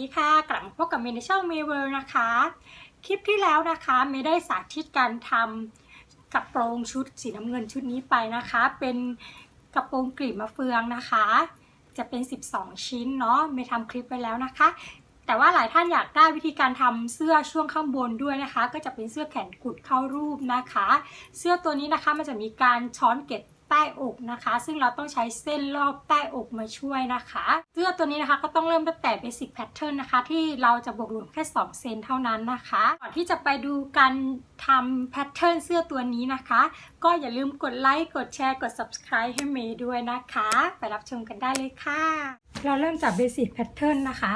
ดีค่ะ กลับมาพบกับเมย์ในช่องเมย์เวิร์นะคะ คลิปที่แล้วนะคะเมย์ได้สาธิตการทำกระโปรงชุดสีน้ำเงินชุดนี้ไปนะคะ เป็นกระโปรงกลีบมะเฟืองนะคะ จะเป็น 12 ชิ้นเนาะเมย์ทำคลิปไปแล้วนะคะ แต่ว่าหลายท่านอยากได้วิธีการทำเสื้อช่วงข้างบนด้วยนะคะ ก็จะเป็นเสื้อแขนกุดเข้ารูปนะคะ เสื้อตัวนี้นะคะมันจะมีการช้อนเก็บ ใต้อกนะคะ ซึ่งเราต้องใช้เส้นรอบใต้อกมาช่วยนะคะเสื้อตัวนี้นะคะก็ต้องเริ่มตั้งแต่ basic pattern นนะคะ ที่เราจะบวกรวมแค่2เซนเท่านั้นนะคะก่อนที่จะไปดูการทำ pattern เสื้อตัวนี้นะคะ ก็อย่าลืมกดไลค์กดแชร์กด subscribe ให้เมย์ด้วยนะคะ ไปรับชมกันได้เลยค่ะ เราเริ่มจาก basic pattern นนะคะ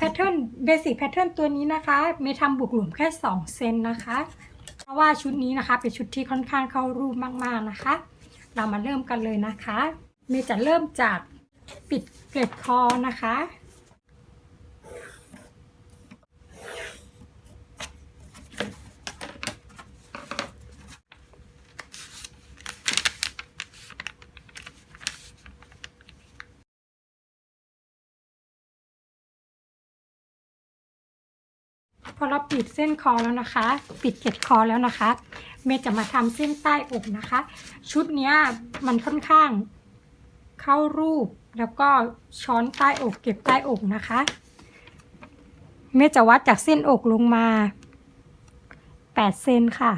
pattern basic pattern ตัวนี้นะคะเมย์ทำบวกรวมแค่ 2 เซนนะคะ เพราะว่าชุดนี้นะคะ เป็นชุดที่ค่อนข้างเข้ารูปมาก ๆ นะคะ เรามาเริ่มกันเลยนะคะเมย์จะเริ่มจากปิดเกล็ดคอนะคะ พอเราปิดเส้นคอแล้วนะคะ ปิดเกล็ดคอแล้วนะคะ เมย์จะมาทำเส้นใต้อกนะคะ ชุดนี้มันค่อนข้างเข้ารูปแล้วก็ช้อนใต้อกเก็บใต้อกนะคะ เมย์จะวัดจากเส้นอกลงมา8เซนค่ะ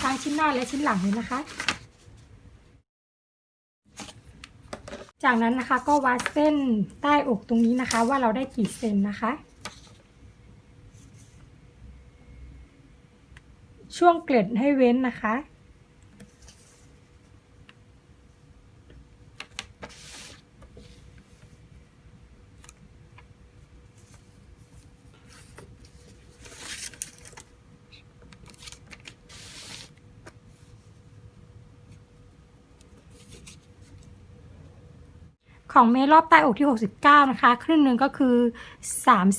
ทั้งชิ้นหน้าและชิ้นหลังเลยนะคะ จากนั้นนะคะก็วัดเส้นใต้อกตรงนี้นะคะ ว่าเราได้กี่เซนนะคะ ช่วงเกล็ดให้เว้นนะคะ ของเมตรรอบใต้อกที่ 69 นะคะ ครึ่งหนึ่งก็คือ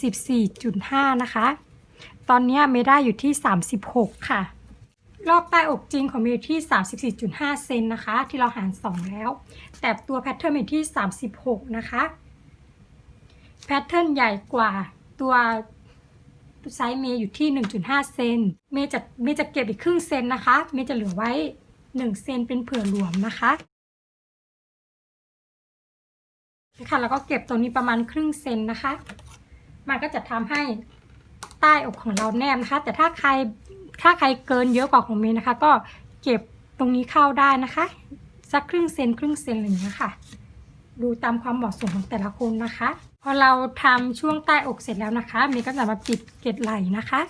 34.5 นะคะ ตอนนี้เมย์ได้อยู่ที่ 36 ค่ะ รอบใต้อกจริงของเมย์อยู่ที่ 34.5 เซนนะคะ ที่เราหาร 2 แล้ว แต่ตัวแพทเทิร์นเมย์ที่ 36 นะคะ แพทเทิร์นใหญ่กว่าตัวไซส์เมย์อยู่ที่ 1.5 เซน เมย์จะเมย์จะเก็บอีกครึ่งเซนนะคะ เมย์จะเหลือไว้ 1 เซนเป็นเผื่อหลวมนะคะ ค่ะแล้วก็เก็บตรงนี้ประมาณครึ่งเซนนะคะ มันก็จะทำให้ใต้อกของเราแนบนะคะ แต่ถ้าใครถ้าใครเกินเยอะกว่าของเมย์นะคะ ก็เก็บตรงนี้เข้าได้นะคะ สักครึ่งเซนครึ่งเซนอะไรอย่างเงี้ค่ะดูตามความเหมาะสมของแต่ละคนนะคะ พอเราทำช่วงใต้อกเสร็จแล้วนะคะเมย์ก็จะมาปิดเกล็ดไหล่นะคะ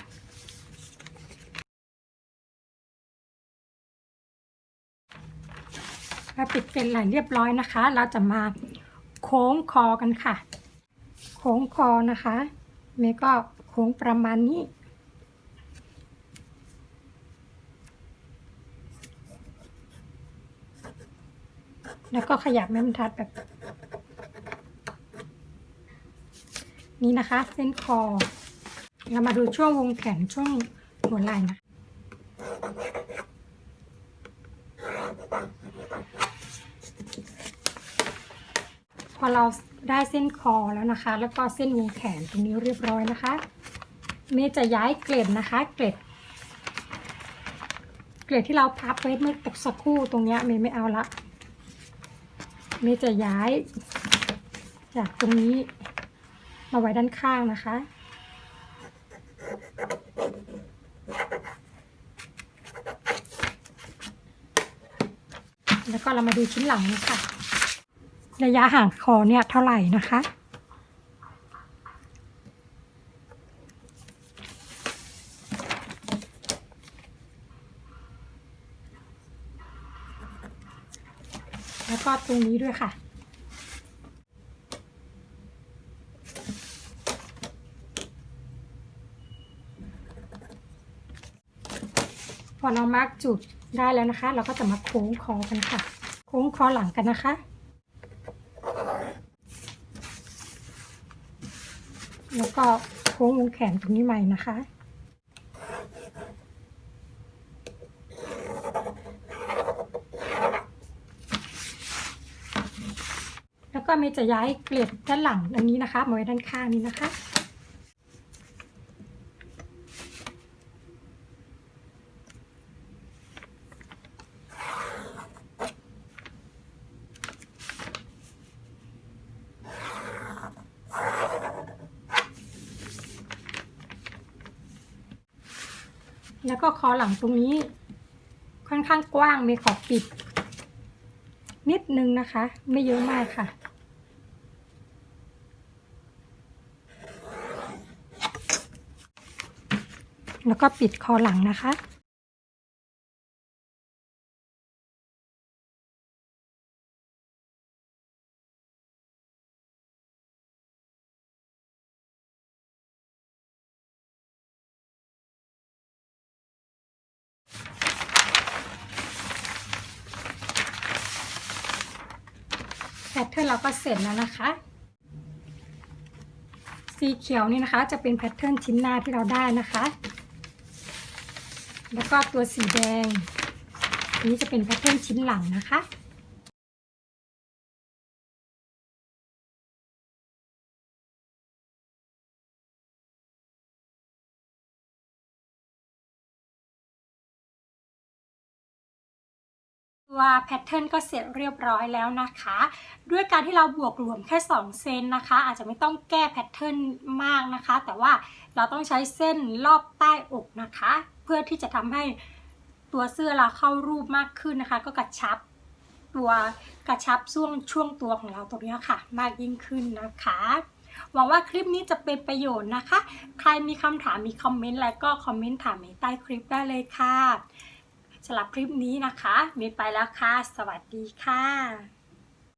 พอปิดเกล็ดไหล่เรียบร้อยนะคะ เราจะมา โค้งคอกันค่ะ โค้งคอนะคะเมย์ก็โค้งประมาณนี้แล้วก็ขยับแม่บรรทัดแบบ นี้นะคะ เส้นคอ เรามาดูช่วงวงแขนช่วงหัวไหล่นะ พอเราได้เส้นคอแล้วนะคะ แล้วก็เส้นวงแขนตรงนี้เรียบร้อยนะคะเมย์จะย้ายเกล็ดนะคะ เกล็ด เกล็ดที่เราพับไว้เมื่อตกสักครู่ตรงเนี้ยเมย์ไม่เอาละเมย์จะย้าย จากตรงนี้มาไว้ด้านข้างนะคะ แล้วก็เรามาดูชิ้นหลังนะคะ ระยะห่างคอเนี่ยเท่าไหร่นะคะ แล้วก็ตรงนี้ด้วยค่ะพอเรามาร์กจุดได้แล้วนะคะ เราก็จะมาโค้งคอกันค่ะ โค้งคอหลังกันนะคะ แล้วก็โค้งวงแขนตรงนี้ใหม่นะคะ แล้วก็เมยจะย้ายเกล็ดด้านหลังอันนี้นะคะมาไว้ด้านข้างนี้นะคะ แล้วก็คอหลังตรงนี้ ค่อนข้างกว้างมีขอบปิด นิดนึงนะคะ ไม่เยอะมากค่ะ แล้วก็ปิดคอหลังนะคะ ทเทิร์นเราก็เสร็จแล้วนะคะ สีเขียวนี่นะคะ จะเป็นแพทเทิร์นชิ้นหน้าที่เราได้นะคะ แล้วก็ตัวสีแดงนนี้จะเป็นแพทเทิร์นชิ้นหลังนะคะ ตัวแพทเทิร์นก็เสร็จเรียบร้อยแล้วนะคะ ด้วยการที่เราบวกรวมแค่ 2 เซนนะคะ อาจจะไม่ต้องแก้แพทเทิร์นมากนะคะ แต่ว่าเราต้องใช้เส้นรอบใต้อกนะคะ เพื่อที่จะทำให้ตัวเสื้อเราเข้ารูปมากขึ้นนะคะ ก็กระชับตัวกระชับช่วงช่วงตัวของเราตรงนี้ค่ะ มากยิ่งขึ้นนะคะ หวังว่าคลิปนี้จะเป็นประโยชน์นะคะ ใครมีคำถามมีคอมเมนต์อะไรก็คอมเมนต์ถามในใต้คลิปได้เลยค่ะ สำหรับคลิปนี้นะคะ มีไปแล้วค่ะ สวัสดีค่ะ